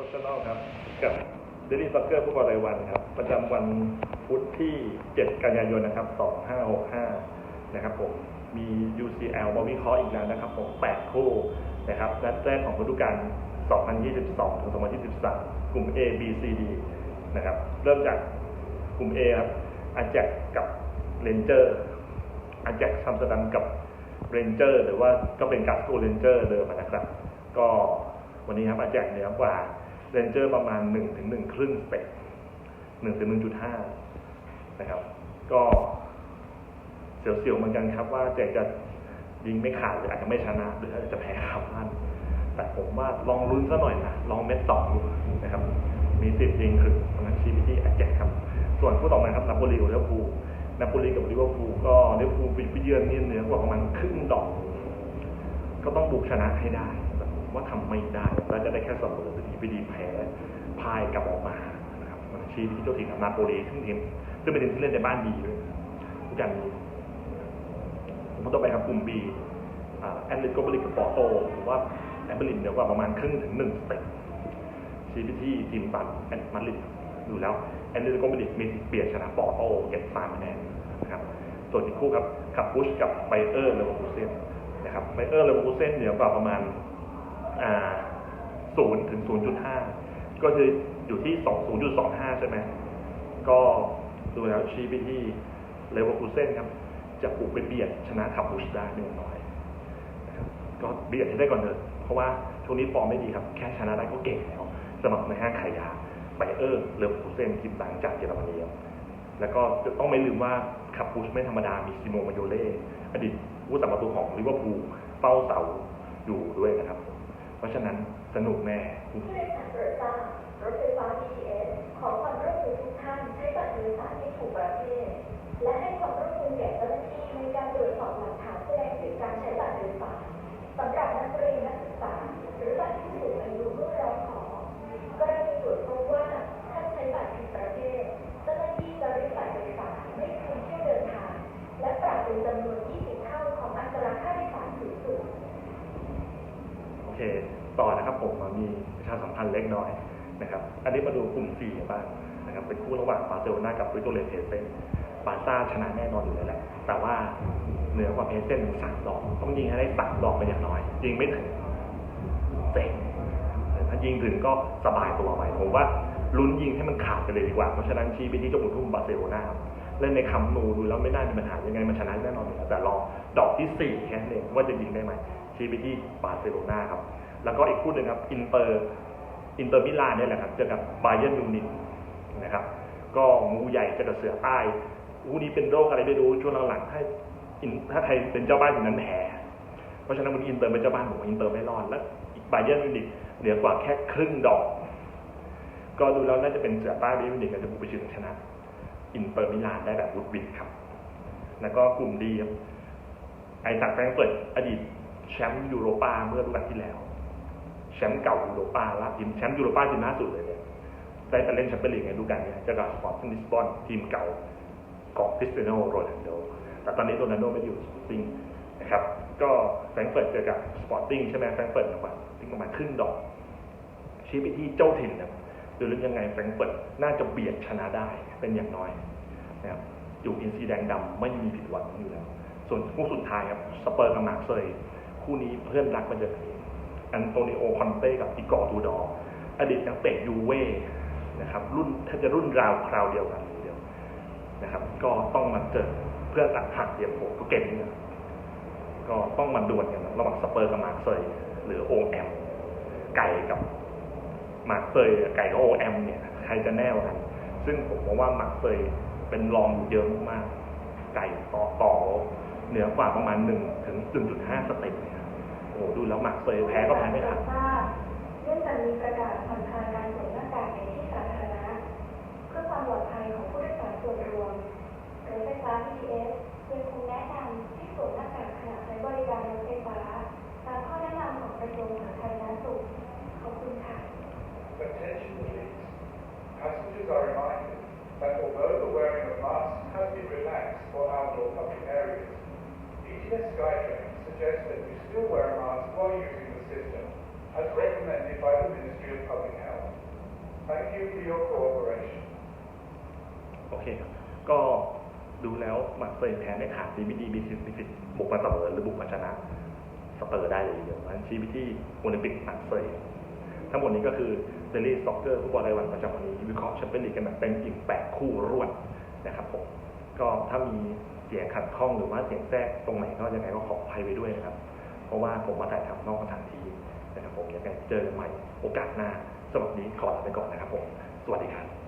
Professional ครับ กับ Daily Soccer ฟุตบอลรายวันครับ ประจำวันพุธที่ 7 กันยายนนะครับ 2565 นะครับผม มี UCL มาวิเคราะห์อีกแล้วนะครับผม 8 คู่นะครับนัดแรกของฤดูกาล 2022 ถึง 2023 กลุ่ม A B C D นะครับ เริ่มจากกลุ่ม A ครับอาแจกกับเรนเจอร์อาแจกซัมสเตอร์ดัมกับเรนเจอร์หรือว่าก็เป็นกัสโกเรนเจอร์เดิมนะครับ ก็วันนี้ครับอาแจกเหนือกว่า เรนเจอร์ประมาณ 1 ถึง 1 ครึ่งสเต็ป1ถึง 1.5 นะครับ ก็เสียวๆเหมือนกันครับว่าแจกจะยิงไม่ขาดหรืออาจจะไม่ชนะ หรืออาจจะแพ้ครับท่าน แต่ผมว่าลองลุ้นซะหน่อยนะ ลองเม็ดสองดูนะครับ มีสิทธิ์ยิงถึงตรงนั้นชีวิตที่อาแจกครับ ส่วนคู่ต่อมาครับนาโปลีกับลิเวอร์พูลนาโปลีกับลิเวอร์พูลก็ลิเวอร์พูลไปเยือนนี่เหนือกว่าประมาณครึ่งดอก ก็ต้องบุกชนะให้ได้ ผมว่าทำไม่ได้แล้วจะได้แค่เสมอหรือทีพีดีแพ้พายกลับออกมานะครับมันชี้ที่เจ้าถิ่นนาโปลีซึ่งทีมซึ่งเป็นทีมที่เล่นในบ้านดีด้วยทุกอย่างดีผมต่องไปครับกลุ่มบีแอนเลติโกบริกกับปอร์โตผมว่าแอนเบลินเดี๋ยวกว่าประมาณครึ่งถึงหนึ่งสเต็ปชี้ไปที่ทีมบัตแอนมาดริดอยู่แล้วแอนเลติโกบริกมีเปลี่ยนชนะปอร์โตเก็บสามคะแนนนะครับส่วนอีกคู่ครับขับบุชกับไบเออร์เลเวอร์คูเซนนะครับไบเออร์เลเวอร์คูเซนเหนือกว่าประมาณ ศูนย์ถึงศูนย์จุดห้าก็คืออยู่ที่สองศูนย์จุดสองห้าใช่ไหมก็ดูแล้วชี้ไปที่เลเวอร์คูเซนครับ จะปลุกไปเบียดชนะขับบุชได้หนึ่งน้อยก็เบียดให้ได้ก่อนเถอะเพราะว่าช่วงนี้ฟอร์มไม่ดีครับ แค่ชนะได้ก็เก่งแล้วสมัครในห้างขายยาไบเออร์เลเวอร์คูเซนทีมต่างจากเยอรมนีแล้วก็จะต้องไม่ลืมว่าขับบุชไม่ธรรมดามีซิโมมาโยเล่อดีตผู้ตัดประตูของลิเวอร์พูลเฝ้าเสาอยู่ด้วยนะครับ เพราะฉะนั้นสนุกแน่ผู้โดยสารโปรดตารถไฟฟ้า BTS ขอความร่วมมือทุกท่านใช้บัตรโดยสารที่ถูกประเภทและให้ความร่วมมือแก่เจ้าหน้าที่ในการตรวจสอบหลักฐานแสดงถึงการใช้บัตรโดยสารสำหรับนักเรียนนักศึกษาหรือบัตรผู้สูงอายุเมื่อร้องขอกรณีตรวจพบว่าท่านใช้บัตรผิดประเภทเจ้าหน้าที่จะริบบัตรโดยสารไม่คืนเที่ยวเดินทาง และปรับเป็นจำนวน 20 เท่าของอัตราค่าโดยสารสูงสุด โอ เคต่อนะครับผมมามีประชาสัมพันธ์เล็กน้อยนะครับอันนี้มาดูกลุ่ม4บ้างนะครับเป็นคู่ระหว่างบาร์เซโลนากับวิโตเรเทเซนบาร์ซ่าชนะแน่นอนอยู่แล้วแหละแต่ว่าเหนือกว่าเพเซนสามดอกต้องยิงให้ได้สามดอกเป็นอย่างน้อยยิงไม่ถึงเจ๋งถ้ายิงถึงก็สบายตัวไปผมว่าลุ้นยิงให้มันขาดไปเลยดีกว่า เพราะฉะนั้นชี้ไปที่เจ้าบุญทุ่มบาร์เซโลนาครับเล่นในคัมป์นูดูแล้วไม่น่ามีปัญหายังไงมันชนะแน่นอนอยู่แล้วแต่รอดอกที่สี่แค่นั้นเองว่าจะยิงได้ไหม ชี้ไปที่บาร์เซโลนาครับ แล้วก็อีกคู่หนึ่งครับอินเตอร์อินเตอร์มิลานนี่แหละครับเจอกับบาเยิร์นมิวนิกนะครับ ก็งูใหญ่เจอกับเสือใต้คู่นี้เป็นโรคอะไรไม่รู้ช่วงหลังๆถ้าถ้าใครเป็นเจ้าบ้านอย่างนั้นแพ้เพราะฉะนั้นวันนี้อินเตอร์เป็นเจ้าบ้านผมอินเตอร์ไม่รอดแล้วอีกบาเยิร์นมิวนิกเหนือกว่าแค่ครึ่งดอก ก็ดูแล้วน่าจะเป็นเสือใต้บาเยิร์นมิวนิกกับจะบุกไปชิงชนะอินเตอร์มิลานได้แบบวุดวิดครับ แล้วก็กลุ่มดีครับไอซักแฟรงเฟิร์ตอดีต แชมป์ยูโรปาเมื่อฤดูกาลที่แล้ว แชมป์เก่ายูโรปาล่าทีมแชมป์ยูโรปาทีมล่าสุดเลยเนี่ยได้ไปเล่นแชมเปี้ยนลีกในฤดูกาลนี้เจะกับสปอร์ติ้งลิสบอนทีมเก่าของคริสเตียโนโรนัลโดแต่ตอนนี้โรนัลโดไม่ด้อยู่สปอร์ติ้งนะครับก็แฟรงเฟิร์ตเจอกับสปอร์ติ้งใช่ไหมแฟรงเฟิร์ตประมาณติ้งประมาณครึ่งดอก ชี้ไปที่เจ้าถิ่นนะดูเรื่องยังไงแฟรงเฟิร์ตน่าจะเบียดชนะได้เป็นอย่างน้อยนะครับอยู่อินซีแดงดำไม่มีผิดหวังอยู่แล้ว ส่วนคู่สุดท้ายครับสเปอร์กับมาร์เซย คู่นี้เพื่อนรักมาเจอกันองอันโตนิโอคอนเต้กับอีกอร์ตูดออดีตนักเตะยูเว่นะครับรุ่นถ้าจะรุ่นราวคราวเดียวกันเดียวนะครับ ก็ต้องมาเจอเพื่อตัดหักเดียมโผก็เก่งเนี่ยก็ต้องมาดวลกันระหว่างสเปอร์กับมาร์เซยหรือโอแอมไก่กับมาร์เซยไก่กับโอแอมเนี่ยใครจะแน่ว่ากันซึ่งผมมองว่ามาร์เซยเป็นรองอยู่เยอะมากไก่ต่อต่อ เหนือกว่าประมาณหนึ่งถึงหนึ่งจุดห้าสเต็ปเนี่ยโอ้ดูแล้วมาร์เซยแพ้ก็แพ้ไม่ทันเนื่องจากมีประกาศผ่อนคลายการสวมหน้ากากในที่สาธารณะเพื่อความปลอดภัยของผู้โดยสารส่วนรวมรถไฟฟ้า BTS ยังคงแนะนำให้สวมหน้ากากขณะใช้บริการรถไฟฟ้าตามข้อแนะนำของกระทรวงสาธารณสุขขอบคุณค่ะ Attention please. Passengers are reminded that although the wearing of masks has been relaxed for outdoor public areas, BTS Skytrain suggests that you still wear a mask while using the system, as recommended by the Ministry of Public Health. Thank you for your cooperation. โอเค ก็ดูแล้วหมักเซยแพ้ในขาดซีบีดีมีสิทธิ์มีสิทธิ์บุกมาเสมอหรือบุกมาชนะสเปอร์ได้เลยเดียวมันชี้ไปที่โอลิมปิกหมักเซยทั้งหมดนี้ก็คือเดลี่ซ็อกเกอร์ฟุตบอลรายวันประจำวันนี้วิเคราะห์แชมเปี้ยนลีกกันแบบเต็มอิ่มแปดคู่รวดนะครับผมก็ถ้ามี เสียงขัดข้องหรือว่าเสียงแทรกตรงไหนก็ยังไงก็ขออภัยไว้ด้วยนะครับ เพราะว่าผมมาถ่ายทำนอกสถานที่นะครับผมยังไงเจอกันใหม่โอกาสหน้าสำหรับวันนี้ขอลาไปก่อนนะครับผม สวัสดีครับ